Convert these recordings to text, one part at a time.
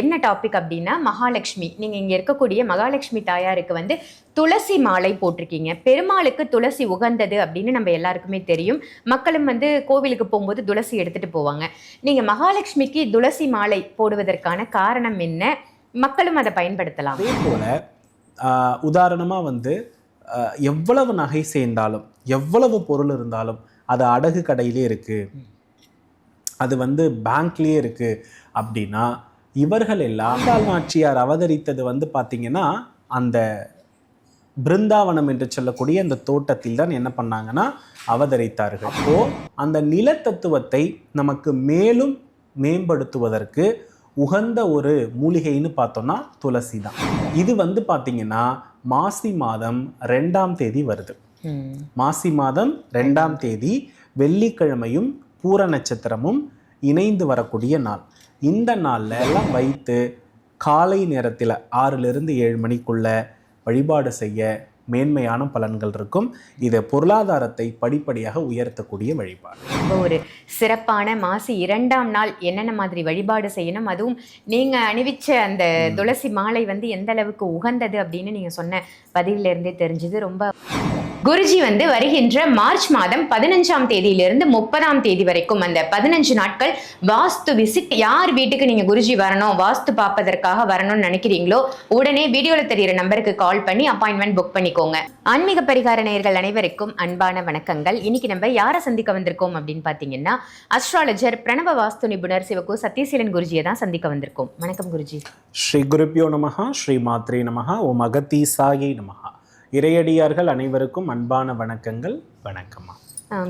என்ன டாபிக் அப்படின்னா மகாலட்சுமி. நீங்கள் இங்கே இருக்கக்கூடிய மகாலட்சுமி தாயாருக்கு வந்து துளசி மாலை போட்டிருக்கீங்க. பெருமாளுக்கு துளசி உகந்தது அப்படின்னு நம்ம எல்லாருக்குமே தெரியும். மக்களும் வந்து கோவிலுக்கு போகும்போது துளசி எடுத்துகிட்டு போவாங்க. நீங்கள் மகாலட்சுமிக்கு துளசி மாலை போடுவதற்கான காரணம் என்ன? மக்களும் அதை பயன்படுத்தலாம். அதே போல் உதாரணமாக வந்து எவ்வளவு நகை சேர்ந்தாலும் எவ்வளவு பொருள் இருந்தாலும் அது அடகு கடையிலே இருக்குது அது வந்து பேங்க்லேயே இருக்குது அப்படின்னா இவர்கள் எல்லாம் ஆண்டாள் நாச்சியார் அவதரித்தது வந்து பார்த்திங்கன்னா அந்த பிருந்தாவனம் என்று சொல்லக்கூடிய அந்த தோட்டத்தில் தான் என்ன பண்ணாங்கன்னா அவதரித்தார்கள். அப்போ அந்த நிலத்தத்துவத்தை நமக்கு மேலும் மேம்படுத்துவதற்கு உகந்த ஒரு மூலிகைன்னு பார்த்தோம்னா துளசி தான் இது வந்து பார்த்தீங்கன்னா மாசி மாதம் ரெண்டாம் தேதி வருது. மாசி மாதம் ரெண்டாம் தேதி வெள்ளிக்கிழமையும் பூர நட்சத்திரமும் இணைந்து வரக்கூடிய நாள். இந்த நாளில் எல்லாம் வைத்து காலை நேரத்தில் ஆறிலிருந்து ஏழு மணிக்குள்ள வழிபாடு செய்ய மேன்மையான பலன்கள் இருக்கும். இது பொருளாதாரத்தை படிப்படியாக உயர்த்தக்கூடிய வழிபாடு. ரொம்ப ஒரு சிறப்பான மாசி இரண்டாம் நாள் என்னென்ன மாதிரி வழிபாடு செய்யணும்? அதுவும் நீங்க அணிவிச்ச அந்த துளசி மாலை வந்து எந்த அளவுக்கு உகந்தது அப்படின்னு நீங்க சொன்ன பதிவுல இருந்தே தெரிஞ்சது. ரொம்ப குருஜி வந்து வருகின்ற மார்ச் மாதம் பதினஞ்சாம் தேதியிலிருந்து முப்பதாம் தேதி வரைக்கும் அந்த பதினஞ்சு நாட்கள் வாஸ்து விசிட் யார் வீட்டுக்கு நீங்க குருஜி வரணும் வாஸ்து பார்ப்பதற்காக வரணும்னு நினைக்கிறீங்களோ உடனே வீடியோல தெரியிற நம்பருக்கு கால் பண்ணி அப்பாயின்மெண்ட் புக் பண்ணிக்கோங்க. ஆன்மீக பரிகார நேயர்கள் அனைவருக்கும் அன்பான வணக்கங்கள். இன்னைக்கு நம்ம யாரை சந்திக்க வந்திருக்கோம் அப்படின்னு பாத்தீங்கன்னா அஸ்ட்ராலஜர் பிரணவ வாஸ்து நிபுணர் சிவகு சத்யசீலன் குருஜியை தான் சந்திக்க வந்திருக்கோம். வணக்கம் குருஜி. ஸ்ரீ குருப்பியோ நமகா ஸ்ரீ மாத்ரே நமஹா ஓம் அகத்தீசாயை நமகா இறையடியார்கள் அனைவருக்கும் அன்பான வணக்கங்கள். வணக்கம்மா.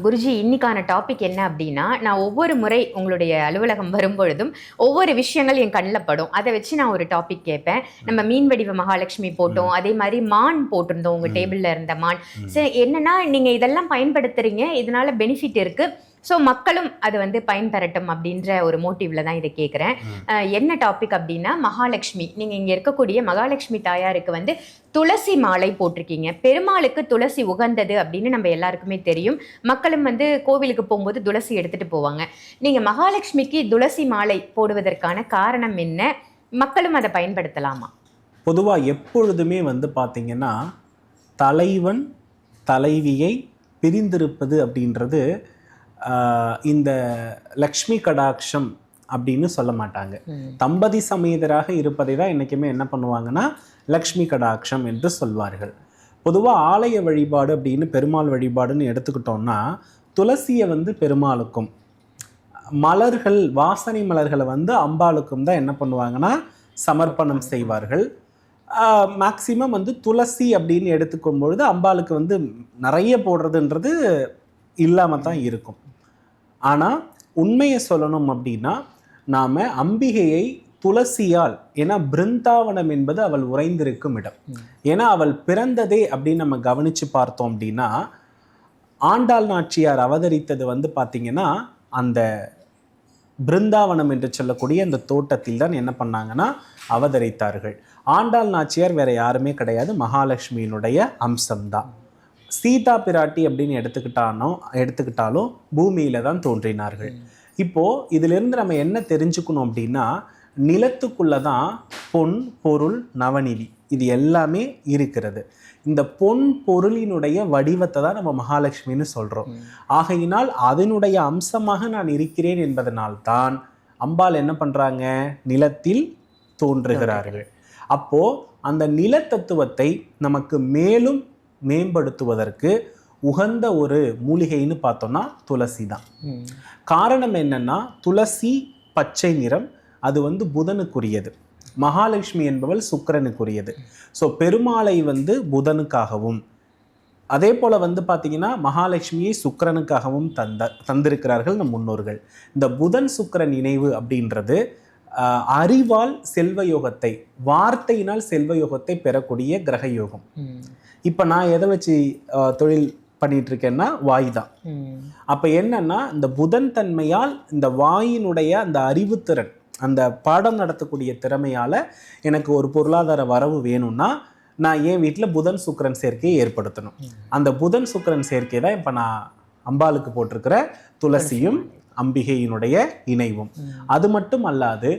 குருஜி இன்னைக்கான டாபிக் என்ன அப்படின்னா நான் ஒவ்வொரு முறை உங்களுடைய அலுவலகம் வரும்பொழுதும் ஒவ்வொரு விஷயங்கள் என் கண்ணில் படும். அதை வச்சு நான் ஒரு டாபிக் கேட்பேன். நம்ம மீன் வடிவ மகாலட்சுமி போட்டோம் அதே மாதிரி மான் போட்டிருந்தோம் உங்க டேபிள்ல இருந்த மான். சரி என்னன்னா நீங்க இதெல்லாம் பயன்படுத்துறீங்க. இதனால பெனிஃபிட் இருக்கு. ஸோ மக்களும் அது வந்து பயன்பெறட்டும் அப்படின்ற ஒரு மோட்டிவ்ல தான் இதை கேட்குறேன் என்ன டாபிக் அப்படின்னா மகாலட்சுமி. நீங்க இங்க இருக்கக்கூடிய மகாலட்சுமி தாயாருக்கு வந்து துளசி மாலை போட்டிருக்கீங்க. பெருமாளுக்கு துளசி உகந்தது அப்படின்னு நம்ம எல்லாருக்குமே தெரியும். மக்களும் வந்து கோவிலுக்கு போகும்போது துளசி எடுத்துட்டு போவாங்க. நீங்க மகாலட்சுமிக்கு துளசி மாலை போடுவதற்கான காரணம் என்ன? மக்களும் அதை பயன்படுத்தலாமா? பொதுவாக எப்பொழுதுமே வந்து பார்த்தீங்கன்னா தலைவன் தலைவியை பிரிந்திருப்பது அப்படின்றது இந்த லக்ஷ்மி கடாட்சம் அப்படின்னு சொல்ல மாட்டாங்க. தம்பதி சமேதராக இருப்பதை தான் என்றைக்குமே என்ன பண்ணுவாங்கன்னா லக்ஷ்மி கடாட்சம் என்று சொல்வார்கள். பொதுவாக ஆலய வழிபாடு அப்படின்னு பெருமாள் வழிபாடுன்னு எடுத்துக்கிட்டோம்னா துளசியை வந்து பெருமாளுக்கும் மலர்கள் வாசனை மலர்களை வந்து அம்பாளுக்கும் தான் என்ன பண்ணுவாங்கன்னா சமர்ப்பணம் செய்வார்கள். மேக்சிமம் வந்து துளசி அப்படின்னு எடுத்துக்கும் பொழுது அம்பாளுக்கு வந்து நிறைய போடுறதுன்றது இல்லாமல் தான் இருக்கும். ஆனால் உண்மையை சொல்லணும் அப்படின்னா நாம் அம்பிகையை துளசியால் ஏன்னா பிருந்தாவனம் என்பது அவள் உறைந்திருக்கும் இடம். ஏன்னா அவள் பிறந்ததே அப்படின்னு நம்ம கவனித்து பார்த்தோம் அப்படின்னா ஆண்டாள் நாச்சியார் அவதரித்தது வந்து பார்த்திங்கன்னா அந்த பிருந்தாவனம் என்று சொல்லக்கூடிய அந்த தோட்டத்தில் தான் என்ன பண்ணாங்கன்னா அவதரித்தார்கள். ஆண்டாள் நாச்சியார் வேற யாருமே கிடையாது. மகாலட்சுமியினுடைய அம்சம்தான். சீதா பிராட்டி அப்படின்னு எடுத்துக்கிட்டானோ எடுத்துக்கிட்டாலும் பூமியில தான் தோன்றினார்கள். இப்போ இதிலிருந்து நம்ம என்ன தெரிஞ்சுக்கணும் அப்படின்னா நிலத்துக்குள்ள தான் பொன் பொருள் நவநிதி இது எல்லாமே இருக்கிறது. இந்த பொன் பொருளினுடைய வடிவத்தை தான் நம்ம மகாலட்சுமின்னு சொல்றோம். ஆகையினால் அதனுடைய அம்சமாக நான் இருக்கிறேன் என்பதனால்தான் அம்பாள் என்ன பண்றாங்க? நிலத்தில் தோன்றுகிறார்கள். அப்போ அந்த நிலத்தத்துவத்தை நமக்கு மேலும் மேம்படுத்துவதற்கு உகந்த ஒரு மூலிகைன்னு பார்த்தோம்னா துளசி தான். காரணம் என்னன்னா துளசி பச்சை நிறம் அது வந்து புதனுக்குரியது. மகாலட்சுமி என்பவள் சுக்கிரனுக்குரியது. ஸோ பெருமாளை வந்து புதனுக்காகவும் அதே போல வந்து பார்த்தீங்கன்னா மகாலட்சுமியை சுக்கிரனுக்காகவும் தந்த தந்திருக்கிறார்கள் நம் முன்னோர்கள். இந்த புதன் சுக்கிரன் இணைவு அப்படின்றது அறிவால் செல்வ யோகத்தை வார்த்தையினால் செல்வ யோகத்தை பெறக்கூடிய கிரக யோகம். இப்போ நான் எதை வச்சு தொழில் பண்ணிட்டு இருக்கேன்னா வாய் தான் அப்போ என்னன்னா இந்த புதன் தன்மையால் இந்த வாயினுடைய அந்த அறிவுத்திறன் அந்த பாடம் நடத்தக்கூடிய திறமையால் எனக்கு ஒரு பொருளாதார வரவு வேணும்னா நான் என் வீட்டில் புதன் சுக்கிரன் சேர்க்கையை ஏற்படுத்தணும். அந்த புதன் சுக்கிரன் சேர்க்கை தான் இப்போ நான் அம்பாளுக்கு போட்டிருக்கிற துளசியும் அம்பிகையினுடைய இணைவும். அது மட்டும் அல்லாது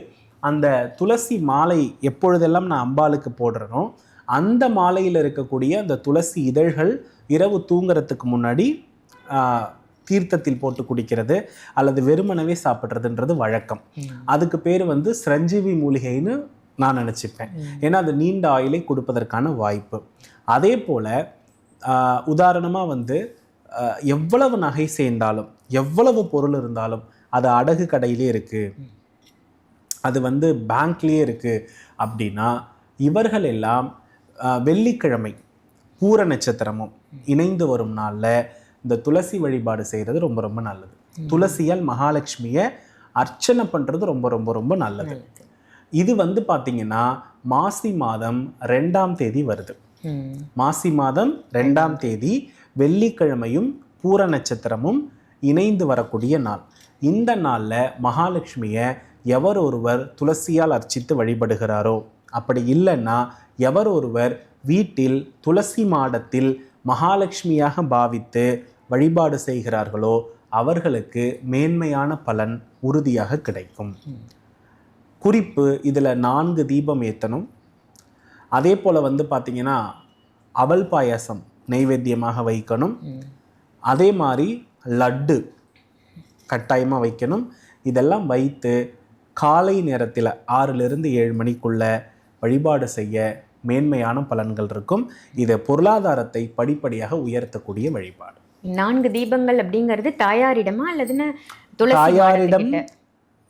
அந்த துளசி மாலை எப்பொழுதெல்லாம் நான் அம்பாளுக்கு போடுறேனோ அந்த மாலையில் இருக்கக்கூடிய அந்த துளசி இதழ்கள் இரவு தூங்குறதுக்கு முன்னாடி தீர்த்தத்தில் போட்டு குடிக்கிறது அல்லது வெறுமனவே சாப்பிட்றதுன்றது வழக்கம். அதுக்கு பேர் வந்து சிரஞ்சீவி மூலிகைன்னு நான் நினச்சிப்பேன். ஏன்னா அது நீண்ட ஆயுளை கொடுப்பதற்கான வாய்ப்பு. அதே போல் உதாரணமாக வந்து எவ்வளவு நகை சேர்ந்தாலும் எவ்வளவு பொருள் இருந்தாலும் அது அடகு கடையிலே இருக்குது அது வந்து பேங்க்லேயே இருக்குது அப்படின்னா இவர்கள் எல்லாம் வெள்ளிக்கிழமை பூர நட்சத்திரமும் இணைந்து வரும் நாளில் இந்த துளசி வழிபாடு செய்கிறது ரொம்ப ரொம்ப நல்லது. துளசியால் மகாலட்சுமியை அர்ச்சனை பண்ணுறது ரொம்ப ரொம்ப ரொம்ப நல்லது. இது வந்து பார்த்தீங்கன்னா மாசி மாதம் ரெண்டாம் தேதி வருது. மாசி மாதம் ரெண்டாம் தேதி வெள்ளிக்கிழமையும் பூர நட்சத்திரமும் இணைந்து வரக்கூடிய நாள். இந்த நாளில் மகாலட்சுமியை எவர் ஒருவர் துளசியால் அர்ச்சித்து வழிபடுகிறாரோ அப்படி இல்லைன்னா எவர் ஒருவர் வீட்டில் துளசி மாடத்தில் மகாலட்சுமியாக பாவித்து வழிபாடு செய்கிறார்களோ அவர்களுக்கு மேன்மையான பலன் உறுதியாக கிடைக்கும். குறிப்பு இதில் நான்கு தீபம் ஏற்றணும் அதே போல் வந்து பார்த்திங்கன்னா அவல் பாயாசம் நைவேத்தியமாக வைக்கணும். அதே மாதிரி லட்டு கட்டாயமாக வைக்கணும். இதெல்லாம் வைத்து காலை நேரத்தில் ஆறிலிருந்து ஏழு மணிக்குள்ளே வழிபாடு செய்ய மேன்மையான பலன்கள் இருக்கும். இது பொருளாதாரத்தை படிப்படியாக உயர்த்தக்கூடிய வழிபாடு. நான்கு தீபங்கள் அப்படிங்கிறது தாயாரிடமா அல்லதுன்னு தாயாரிடம்?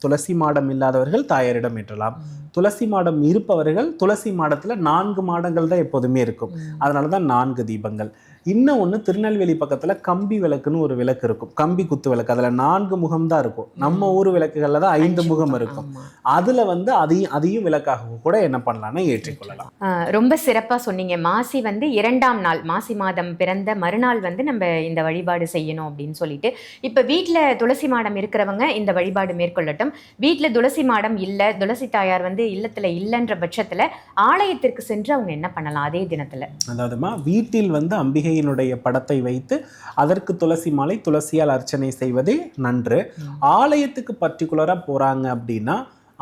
துளசி மாடம் இல்லாதவர்கள் தாயாரிடம் ஏற்றலாம். துளசி மாடம் இருப்பவர்கள் துளசி மாடத்துல நான்கு மாடங்கள் தான் எப்போதுமே இருக்கும். அதனால தான் நான்கு தீபங்கள். இன்னும் ஒன்று திருநெல்வேலி பக்கத்துல கம்பி விளக்குன்னு ஒரு விளக்கு இருக்கும். கம்பி குத்து விளக்கு. அதுல நான்கு முகம் தான் இருக்கும். நம்ம ஊர் விளக்குகள்ல தான் ஐந்து முகம் இருக்கும். அதுல வந்து அதையும் அதையும் விளக்காக கூட என்ன பண்ணலாம்னா ஏற்றிக்கொள்ளலாம். ரொம்ப சிறப்பா சொன்னீங்க. மாசி வந்து இரண்டாம் நாள் மாசி மாதம் பிறந்த மறுநாள் வந்து நம்ம இந்த வழிபாடு செய்யணும் அப்படின்னு சொல்லிட்டு. இப்ப வீட்ல துளசி மாடம் இருக்கிறவங்க இந்த வழிபாடு மேற்கொள்ளட்டும். வீட்ல துளசி மாடம் இல்ல துளசி தாயார் வந்து இல்லத்துல இல்லைன்ற பட்சத்துல ஆலயத்திற்கு சென்று அவங்க என்ன பண்ணலாம் அதே தினத்துல? அதாவதுமா வீட்டில் வந்து அம்பிகையினுடைய படத்தை வைத்து அதற்கு துளசி மாலை துளசியால் அர்ச்சனை செய்வதே நன்று. ஆலயத்துக்கு பர்டிகுலராக போகிறாங்க அப்படின்னா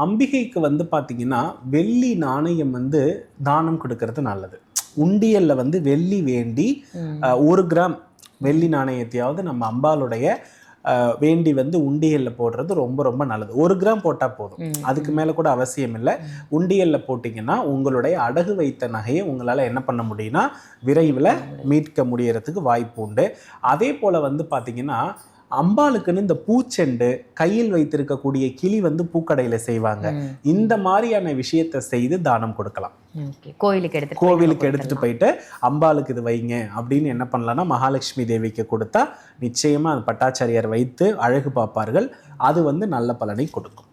அம்பிகைக்கு வந்து பார்த்தீங்கன்னா வெள்ளி நாணயம் வந்து தானம் கொடுக்கறது நல்லது. உண்டியல்ல வந்து வெள்ளி வேண்டி ஒரு கிராம் வெள்ளி நாணயத்தையாவது நம்ம அம்பாளுடைய வேண்டி வந்து உண்டியல்ல போடுறது ரொம்ப ரொம்ப நல்லது. ஒரு கிராம் போட்டால் போதும். அதுக்கு மேலே கூட அவசியம் இல்லை. உண்டியல்ல போட்டிங்கன்னா உங்களுடைய அடகு வைத்த நகையை உங்களால் என்ன பண்ண முடியும்னா விரைவில் மீட்க முடியறதுக்கு வாய்ப்பு உண்டு. அதே போல் வந்து பார்த்தீங்கன்னா அம்பாளுக்குன்னு இந்த பூச்செண்டு கையில் வைத்திருக்கக்கூடிய கிளி வந்து பூக்கடையில் செய்வாங்க. இந்த மாதிரியான விஷயத்தை செய்து தானம் கொடுக்கலாம். கோயிலுக்கு எடுத்து கோவிலுக்கு எடுத்துட்டு போயிட்டு அம்பாளுக்கு இது வைங்க அப்படின்னு என்ன பண்ணலாம்னா மகாலட்சுமி தேவிக்கு கொடுத்தா நிச்சயமா அது பட்டாச்சாரியார் வைத்து அழகு பார்ப்பார்கள். அது வந்து நல்ல பலனை கொடுக்கும்.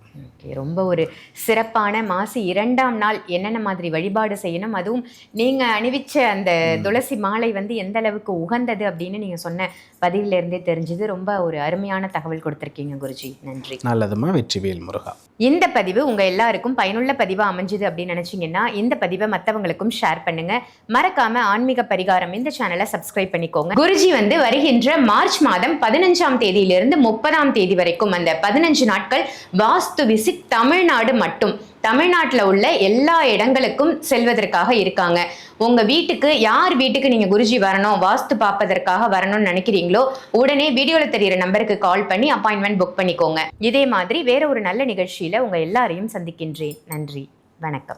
ரொம்ப ஒரு சிறப்பான மாசி இரண்டாம் நாள் என்னென்ன மாதிரி வழிபாடு செய்யணும் அதுவும் நீங்க அணிவிச்ச அந்த துளசி மாலை வந்து எந்த அளவுக்கு உகந்தது அப்படின்னு நீங்க சொன்ன பதிவுல இருந்தே தெரிஞ்சது. ரொம்ப ஒரு அருமையான தகவல் கொடுத்துருக்கீங்க குருஜி. நன்றி. நல்லதுமா வெற்றிவேல் முருகா. இந்த பதிவு உங்க எல்லாருக்கும் பயனுள்ள பதிவா அமைஞ்சுது அப்படின்னு நினைச்சீங்கன்னா இந்த பதிவை மத்தவங்களுக்கும் ஷேர் பண்ணுங்க. மறக்காம ஆன்மீக பரிகாரம் இந்த சேனலை சப்ஸ்கிரைப் பண்ணிக்கோங்க. குருஜி வந்து வருகின்ற மார்ச் மாதம் பதினஞ்சாம் தேதியிலிருந்து முப்பதாம் தேதி வரைக்கும் அந்த பதினஞ்சு நாட்கள் வாஸ்து விசிட் தமிழ்நாடு மட்டும். தமிழ்நாட்டில் உள்ள எல்லா இடங்களுக்கும் செல்வதற்காக இருக்காங்க. உங்க வீட்டுக்கு யார் வீட்டுக்கு நீங்க குருஜி வரணும் வாஸ்து பார்ப்பதற்காக வரணும்னு நினைக்கிறீங்களோ உடனே வீடியோவில் தெரியிற நம்பருக்கு கால் பண்ணி அப்பாயின்மெண்ட் புக் பண்ணிக்கோங்க. இதே மாதிரி வேற ஒரு நல்ல நிகழ்ச்சியில உங்க எல்லாரையும் சந்திக்கின்றேன். நன்றி. வணக்கம்.